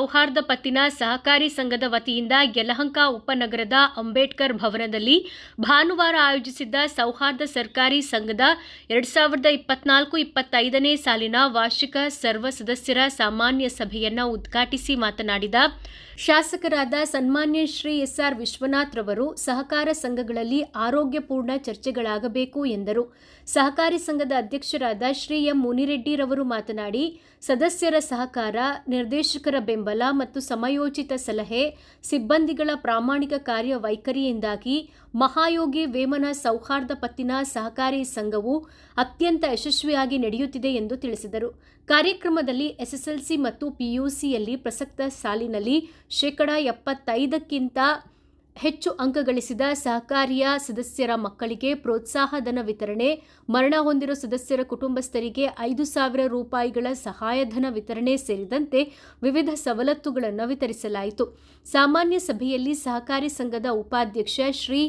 ಸೌಹಾರ್ದ ಪತ್ತಿನ ಸಹಕಾರಿ ಸಂಘದ ವತಿಯಿಂದ ಯಲಹಂಕ ಉಪನಗರದ ಅಂಬೇಡ್ಕರ್ ಭವನದಲ್ಲಿ ಭಾನುವಾರ ಆಯೋಜಿಸಿದ್ದ ಸೌಹಾರ್ದ ಸರ್ಕಾರಿ ಸಂಘದ ಎರಡ್ ಸಾವಿರದ ಇಪ್ಪತ್ನಾಲ್ಕು ಇಪ್ಪತ್ತೈದನೇ ಸಾಲಿನ ವಾರ್ಷಿಕ ಸರ್ವ ಸದಸ್ಯರ ಸಾಮಾನ್ಯ ಸಭೆಯನ್ನು ಉದ್ಘಾಟಿಸಿ ಮಾತನಾಡಿದ ಶಾಸಕರಾದ ಸನ್ಮಾನ್ಯ ಶ್ರೀ ಎಸ್ಆರ್ ವಿಶ್ವನಾಥ್ ರವರು ಸಹಕಾರ ಸಂಘಗಳಲ್ಲಿ ಆರೋಗ್ಯಪೂರ್ಣ ಚರ್ಚೆಗಳಾಗಬೇಕು ಎಂದರು. ಸಹಕಾರಿ ಸಂಘದ ಅಧ್ಯಕ್ಷರಾದ ಶ್ರೀ ಎಂ ಮುನಿರೆಡ್ಡಿರವರು ಮಾತನಾಡಿ, ಸದಸ್ಯರ ಸಹಕಾರ, ನಿರ್ದೇಶಕರ ಬೆಂಬಲ ಮತ್ತು ಸಮಯೋಚಿತ ಸಲಹೆ, ಸಿಬ್ಬಂದಿಗಳ ಪ್ರಾಮಾಣಿಕ ಕಾರ್ಯ ವೈಖರಿಯಿಂದಾಗಿ ಮಹಾಯೋಗಿ ವೇಮನ ಸೌಹಾರ್ದ ಪತ್ತಿನ ಸಹಕಾರಿ ಸಂಘವು ಅತ್ಯಂತ ಯಶಸ್ವಿಯಾಗಿ ನಡೆಯುತ್ತಿದೆ ಎಂದು ತಿಳಿಸಿದರು. ಕಾರ್ಯಕ್ರಮದಲ್ಲಿ ಎಸ್ಎಸ್ಎಲ್ಸಿ ಮತ್ತು ಪಿಯುಸಿಯಲ್ಲಿ ಪ್ರಸಕ್ತ ಸಾಲಿನಲ್ಲಿ ಶೇಕಡಾ ಎಪ್ಪತ್ತೈದಕ್ಕಿಂತ ಹೆಚ್ಚು ಅಂಕಗಳಿಸಿದ ಸಹಕಾರಿಯ ಸದಸ್ಯರ ಮಕ್ಕಳಿಗೆ ಪ್ರೋತ್ಸಾಹಧನ ವಿತರಣೆ, ಮರಣ ಹೊಂದಿರುವ ಸದಸ್ಯರ ಕುಟುಂಬಸ್ಥರಿಗೆ ಐದು ಸಾವಿರ ರೂಪಾಯಿಗಳ ಸಹಾಯಧನ ವಿತರಣೆ ಸೇರಿದಂತೆ ವಿವಿಧ ಸವಲತ್ತುಗಳನ್ನು ವಿತರಿಸಲಾಯಿತು. ಸಾಮಾನ್ಯ ಸಭೆಯಲ್ಲಿ ಸಹಕಾರಿ ಸಂಘದ ಉಪಾಧ್ಯಕ್ಷ ಶ್ರೀ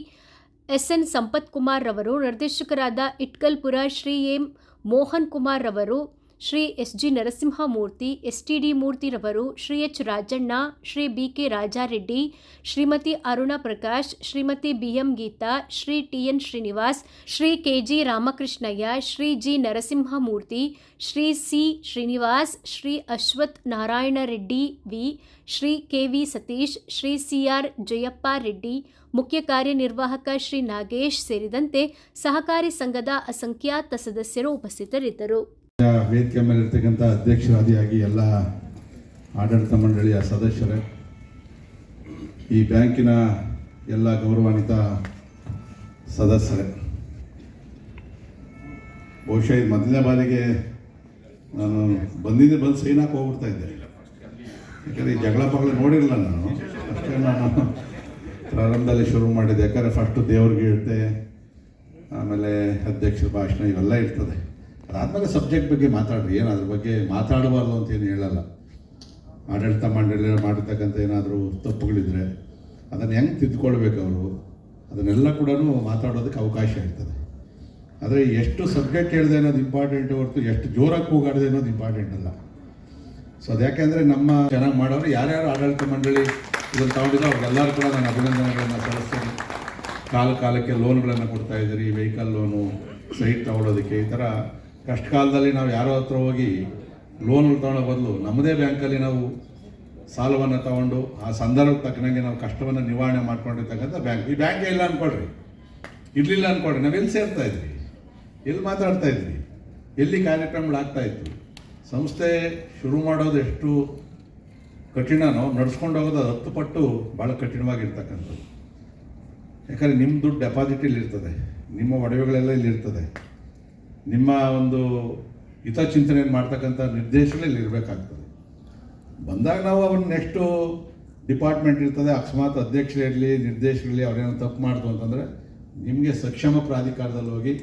ಎಸ್ಎನ್ ಸಂಪತ್ ಕುಮಾರ್ ರವರು, ನಿರ್ದೇಶಕರಾದ ಇಟ್ಕಲ್ಪುರ ಶ್ರೀ ಎಂ ಮೋಹನ್ ಕುಮಾರ್ ರವರು Shri S G Narasimhamurthy S T D ಮೂರ್ತಿರವರು, Shri H Rajanna, Shri B K Rajareddy, Shrimati Aruna Prakash, Shrimati B M Geetha, Shri T N Srinivas, Shri K G Ramakrishnaiah, Shri G Narasimhamurthy, Shri C Srinivas, Shri Ashwath Narayana Reddy V, Shri K V Satish, Shri C R Jayappa Reddy, ಮುಖ್ಯ ಕಾರ್ಯನಿರ್ವಾಹಕ ಶ್ರೀ ನಾಗೇಶ್ ಸೇರಿದಂತೆ ಸಹಕಾರಿ ಸಂಘದ ಅಸಂಖ್ಯಾತ ಸದಸ್ಯರು ಉಪಸ್ಥಿತರಿದ್ದರು. ವೇದಿಕೆ ಮೇಲೆ ಇರ್ತಕ್ಕಂಥ ಅಧ್ಯಕ್ಷರಾದಿಯಾಗಿ ಎಲ್ಲ ಆಡಳಿತ ಮಂಡಳಿಯ ಸದಸ್ಯರೇ, ಈ ಬ್ಯಾಂಕಿನ ಎಲ್ಲ ಗೌರವಾನ್ವಿತ ಸದಸ್ಯರೇ. ಬಹುಶಃ ಇದು ಮೊದಲನೇ ಬಾರಿಗೆ ನಾನು ಬಂದಿದ್ದೆ, ಬಂದು ಸೈನಾಕ್ ಹೋಗ್ಬಿಡ್ತಾ ಇದ್ದೆ. ಯಾಕಂದರೆ ಈ ಜಗಳ ಪಗಳ ನೋಡಿರಲಿಲ್ಲ ನಾನು. ಅಷ್ಟೇ ನಾನು ಪ್ರಾರಂಭದಲ್ಲಿ ಶುರು ಮಾಡಿದ್ದೆ. ಯಾಕಂದರೆ ಫಸ್ಟು ದೇವ್ರಿಗೆ ಇರುತ್ತೆ ಆಮೇಲೆ ಅಧ್ಯಕ್ಷರ ಭಾಷಣ ಇವೆಲ್ಲ ಇರ್ತದೆ. ಅದಾದಮೇಲೆ ಸಬ್ಜೆಕ್ಟ್ ಬಗ್ಗೆ ಮಾತಾಡ್ರಿ. ಏನು ಅದ್ರ ಬಗ್ಗೆ ಮಾತಾಡಬಾರ್ದು ಅಂತ ಏನು ಹೇಳಲ್ಲ. ಆಡಳಿತ ಮಂಡಳಿ ಮಾಡಿರ್ತಕ್ಕಂಥ ಏನಾದರೂ ತಪ್ಪುಗಳಿದ್ರೆ ಅದನ್ನು ಹೆಂಗೆ ತಿದ್ದುಕೊಳ್ಬೇಕು ಅವರು? ಅದನ್ನೆಲ್ಲ ಕೂಡ ಮಾತಾಡೋದಕ್ಕೆ ಅವಕಾಶ ಇರ್ತದೆ. ಆದರೆ ಎಷ್ಟು ಸಬ್ಜೆಕ್ಟ್ ಹೇಳಿದೆ ಅನ್ನೋದು ಇಂಪಾರ್ಟೆಂಟ್ ಹೊರತು ಎಷ್ಟು ಜೋರಾಗಿ ಕೂಗಾಡಿದೆ ಅನ್ನೋದು ಇಂಪಾರ್ಟೆಂಟ್ ಅಲ್ಲ. ಸೊ ಅದು ಯಾಕೆಂದರೆ ನಮ್ಮ ಚೆನ್ನಾಗಿ ಮಾಡೋರು ಯಾರ್ಯಾರು ಆಡಳಿತ ಮಂಡಳಿ ಇದನ್ನು ತಗೊಂಡಿದ್ದೋ ಅವ್ರಿಗೆಲ್ಲರೂ ಕೂಡ ನಾನು ಅಭಿನಂದನೆಗಳನ್ನು ಸಲ್ಲಿಸ್ತೇನೆ. ಕಾಲ ಕಾಲಕ್ಕೆ ಲೋನ್ಗಳನ್ನು ಕೊಡ್ತಾ ಇದ್ದೀರಿ ವೆಹಿಕಲ್ ಲೋನು ಸೈಟ್ ತಗೊಳ್ಳೋದಕ್ಕೆ ಈ ಥರ ಕಷ್ಟ ಕಾಲದಲ್ಲಿ ನಾವು ಯಾರೋ ಹತ್ರ ಹೋಗಿ ಲೋನ್ ತಗೊಳ್ಳೋ ಬದಲು ನಮ್ಮದೇ ಬ್ಯಾಂಕಲ್ಲಿ ನಾವು ಸಾಲವನ್ನು ತಗೊಂಡು ಆ ಸಂದರ್ಭಕ್ಕೆ ತಕ್ಕನಂಗೆ ನಾವು ಕಷ್ಟವನ್ನು ನಿವಾರಣೆ ಮಾಡ್ಕೊಂಡಿರ್ತಕ್ಕಂಥ ಬ್ಯಾಂಕ್ ಈ ಬ್ಯಾಂಕೇ ಇಲ್ಲ ಅಂದ್ಕೊಳ್ರಿ ಇರಲಿಲ್ಲ ಅಂದ್ಕೊಳ್ರಿ ನಾವು ಎಲ್ಲಿ ಸೇರ್ತಾ ಇದ್ವಿ? ಎಲ್ಲಿ ಮಾತಾಡ್ತಾ ಇದ್ವಿ? ಎಲ್ಲಿ ಕಾರ್ಯಕ್ರಮಗಳಾಗ್ತಾ ಇತ್ತು? ಸಂಸ್ಥೆ ಶುರು ಮಾಡೋದು ಎಷ್ಟು ಕಠಿಣನೋ, ನಡ್ಸ್ಕೊಂಡು ಹೋಗೋದು ಅದು ಹತ್ತು ಪಟ್ಟು ಭಾಳ ಕಠಿಣವಾಗಿರ್ತಕ್ಕಂಥದ್ದು. ಯಾಕಂದರೆ ನಿಮ್ಮ ದುಡ್ಡು ಡೆಪಾಸಿಟ್ ಇರ್ತದೆ. ನಿಮ್ಮ ಒಡವೆಗಳೆಲ್ಲ ಇಲ್ಲಿ ಇರ್ತದೆ. ನಿಮ್ಮ ಒಂದು ಹಿತಚಿಂತನೆಯನ್ನು ಮಾಡ್ತಕ್ಕಂಥ ನಿರ್ದೇಶನ ಇಲ್ಲಿ ಇರಬೇಕಾಗ್ತದೆ. ಬಂದಾಗ ನಾವು ಅವ್ರನ್ನ ನೆಕ್ಸ್ಟು ಡಿಪಾರ್ಟ್ಮೆಂಟ್ ಇರ್ತದೆ, ಅಕಸ್ಮಾತ್ ಅಧ್ಯಕ್ಷರಿರಲಿ ನಿರ್ದೇಶಕರಲ್ಲಿ ಅವರೇನೋ ತಪ್ಪು ಮಾಡ್ತು ಅಂತಂದರೆ ನಿಮಗೆ ಸಕ್ಷಮ ಪ್ರಾಧಿಕಾರದಲ್ಲಿ ಹೋಗಿ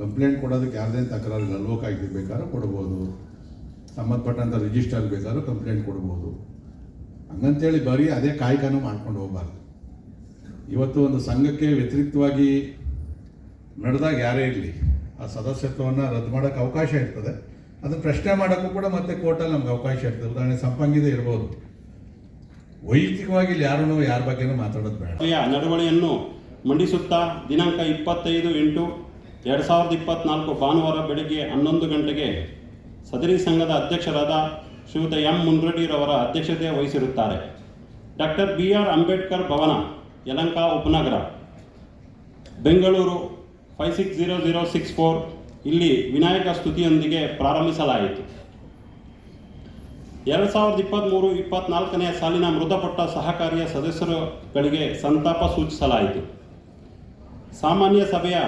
ಕಂಪ್ಲೇಂಟ್ ಕೊಡೋದಕ್ಕೆ ಯಾರದೇ ತಕರಾರಿಲ್ಲ ಲೋಕಾಯುಕ್ತ ಬೇಕಾದ್ರೂ ಕೊಡ್ಬೋದು. ಸಂಬಂಧಪಟ್ಟಂಥ ರಿಜಿಸ್ಟರ್ ಬೇಕಾದ್ರೂ ಕಂಪ್ಲೇಂಟ್ ಕೊಡ್ಬೋದು. ಹಂಗಂತೇಳಿ ಬರೀ ಅದೇ ಕಾಯಕನೂ ಮಾಡ್ಕೊಂಡು ಹೋಗಬಾರ್ದು. ಇವತ್ತು ಒಂದು ಸಂಘಕ್ಕೆ ವ್ಯತಿರಿಕ್ತವಾಗಿ ನಡೆದಾಗ ಯಾರೇ ಇರಲಿ ಆ ಸದಸ್ಯತ್ವವನ್ನು ರದ್ದು ಮಾಡೋಕ್ಕೆ ಅವಕಾಶ ಇರ್ತದೆ. ಅದನ್ನು ಪ್ರಶ್ನೆ ಮಾಡೋಕ್ಕೂ ಕೂಡ ಮತ್ತೆ ಕೋರ್ಟಲ್ಲಿ ನಮ್ಗೆ ಅವಕಾಶ ಇರ್ತದೆ. ಉದಾಹರಣೆ ಸಂಪಂಗಿದೆ ಇರ್ಬೋದು. ವೈಯಕ್ತಿಕವಾಗಿ ಇಲ್ಲಿ ಯಾರೂ ಬಗ್ಗೆನೂ ಮಾತಾಡೋದು ಬೇಡ. ನಡವಳಿಯನ್ನು ಮಂಡಿಸುತ್ತಾ ದಿನಾಂಕ ಇಪ್ಪತ್ತೈದು ಎಂಟು ಎರಡು ಸಾವಿರದ ಇಪ್ಪತ್ನಾಲ್ಕು ಭಾನುವಾರ ಬೆಳಿಗ್ಗೆ ಹನ್ನೊಂದು ಗಂಟೆಗೆ ಸದರಿ ಸಂಘದ ಅಧ್ಯಕ್ಷರಾದ ಶ್ರೀಯುತ ಎಂ ಮುನ್ರೆಡ್ಡಿರವರ ಅಧ್ಯಕ್ಷತೆ ವಹಿಸಿರುತ್ತಾರೆ. Doctor B R Ambedkar Bhavan Yelahanka Upanagara, Bengaluru five six zero zero six four ಇಲ್ಲಿ ವಿನಾಯಕ ಸ್ತುತಿಯೊಂದಿಗೆ ಪ್ರಾರಂಭಿಸಲಾಯಿತು. ಎರಡು ಸಾವಿರದ ಇಪ್ಪತ್ತ್ಮೂರು ಇಪ್ಪತ್ತ್ನಾಲ್ಕನೇ ಸಾಲಿನ ಮೃತಪಟ್ಟ ಸಹಕಾರಿಯ ಸದಸ್ಯರುಗಳಿಗೆ ಸಂತಾಪ ಸೂಚಿಸಲಾಯಿತು. ಸಾಮಾನ್ಯ ಸಭೆಯ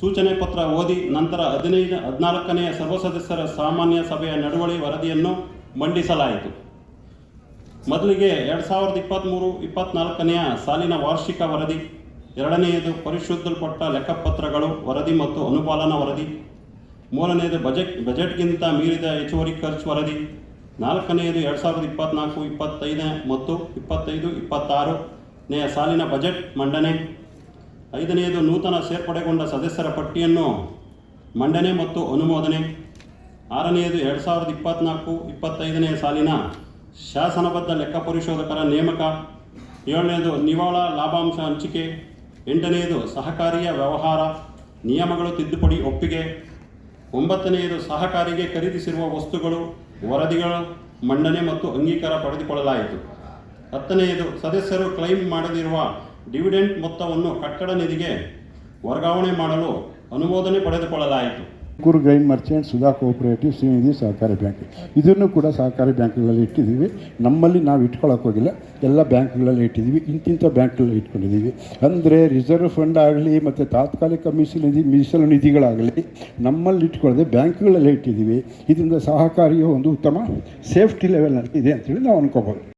ಸೂಚನೆ ಪತ್ರ ಓದಿ ನಂತರ ಹದಿನೈದು, ಹದಿನಾಲ್ಕನೆಯ ಸರ್ವ ಸದಸ್ಯರ ಸಾಮಾನ್ಯ ಸಭೆಯ ನಡವಳಿ ವರದಿಯನ್ನು ಮಂಡಿಸಲಾಯಿತು. ಮೊದಲಿಗೆ ಎರಡು ಸಾವಿರದ ಇಪ್ಪತ್ತ್ಮೂರು ಇಪ್ಪತ್ನಾಲ್ಕನೆಯ ಸಾಲಿನ ವಾರ್ಷಿಕ ವರದಿ ಎರಡನೆಯದು ಪರಿಶುದ್ಧಲ್ಪಟ್ಟ ಲೆಕ್ಕಪತ್ರಗಳು, ವರದಿ ಮತ್ತು ಅನುಪಾಲನಾ ವರದಿ. ಮೂರನೆಯದು ಬಜೆಟ್, ಬಜೆಟ್ಗಿಂತ ಮೀರಿದ ಹೆಚ್ಚುವರಿ ಖರ್ಚು ವರದಿ. ನಾಲ್ಕನೆಯದು ಎರಡು ಸಾವಿರದ ಇಪ್ಪತ್ನಾಲ್ಕು, ಇಪ್ಪತ್ತೈದನೇ ಮತ್ತು ಇಪ್ಪತ್ತೈದು ಇಪ್ಪತ್ತಾರನೆಯ ಸಾಲಿನ ಬಜೆಟ್ ಮಂಡನೆ. ಐದನೆಯದು ನೂತನ ಸೇರ್ಪಡೆಗೊಂಡ ಸದಸ್ಯರ ಪಟ್ಟಿಯನ್ನು ಮಂಡನೆ ಮತ್ತು ಅನುಮೋದನೆ. ಆರನೆಯದು ಎರಡು ಸಾವಿರದ ಇಪ್ಪತ್ತ್ನಾಲ್ಕು ಇಪ್ಪತ್ತೈದನೇ ಸಾಲಿನ ಶಾಸನಬದ್ಧ ಲೆಕ್ಕ ಪರಿಶೋಧಕರ ನೇಮಕ. ಏಳನೆಯದು ನಿವಾಳ ಲಾಭಾಂಶ ಹಂಚಿಕೆ. ಎಂಟನೆಯದು ಸಹಕಾರಿಯ ವ್ಯವಹಾರ. ನಿಯಮಗಳು ತಿದ್ದುಪಡಿ ಒಪ್ಪಿಗೆ. ಒಂಬತ್ತನೆಯದು ಸಹಕಾರಿಗೆ ಖರೀದಿಸಿರುವ ವಸ್ತುಗಳು, ವರದಿಗಳು ಮಂಡನೆ ಮತ್ತು ಅಂಗೀಕಾರ ಪಡೆದುಕೊಳ್ಳಲಾಯಿತು. ಹತ್ತನೆಯದು ಸದಸ್ಯರು ಕ್ಲೈಮ್ ಮಾಡದಿರುವ ಡಿವಿಡೆಂಟ್ ಮೊತ್ತವನ್ನು ಕಟ್ಟಡ ನಿಧಿಗೆ ವರ್ಗಾವಣೆ ಮಾಡಲು ಅನುಮೋದನೆ ಪಡೆದುಕೊಳ್ಳಲಾಯಿತು. Tumakuru grain merchant Sudha cooperative Shrinidhi ಸಹಕಾರಿ ಬ್ಯಾಂಕ್. ಇದನ್ನು ಕೂಡ ಸಹಕಾರಿ ಬ್ಯಾಂಕ್ಗಳಲ್ಲಿ ಇಟ್ಟಿದ್ದೀವಿ. ನಮ್ಮಲ್ಲಿ ನಾವು ಇಟ್ಕೊಳ್ಳೋಕೆ ಹೋಗಿಲ್ಲ. ಎಲ್ಲ ಬ್ಯಾಂಕ್ಗಳಲ್ಲಿ ಇಟ್ಟಿದ್ದೀವಿ. ಇಂತಿಂಥ ಬ್ಯಾಂಕ್ಗಳಲ್ಲಿ ಇಟ್ಕೊಂಡಿದ್ದೀವಿ. ಅಂದರೆ ರಿಸರ್ವ್ ಫಂಡ್ ಆಗಲಿ, ಮತ್ತು ತಾತ್ಕಾಲಿಕ ಮೀಸಲು ನಿಧಿ ಮೀಸಲು ನಿಧಿಗಳಾಗಲಿ, ನಮ್ಮಲ್ಲಿ ಇಟ್ಕೊಳ್ಳದೆ ಬ್ಯಾಂಕ್ಗಳಲ್ಲೇ ಇಟ್ಟಿದ್ದೀವಿ. ಇದರಿಂದ ಸಹಕಾರಿಯು ಒಂದು ಉತ್ತಮ ಸೇಫ್ಟಿ ಲೆವೆಲ್ನಲ್ಲಿ ಇದೆ ಅಂತೇಳಿ ನಾವು ಅನ್ಕೋಬೋದು.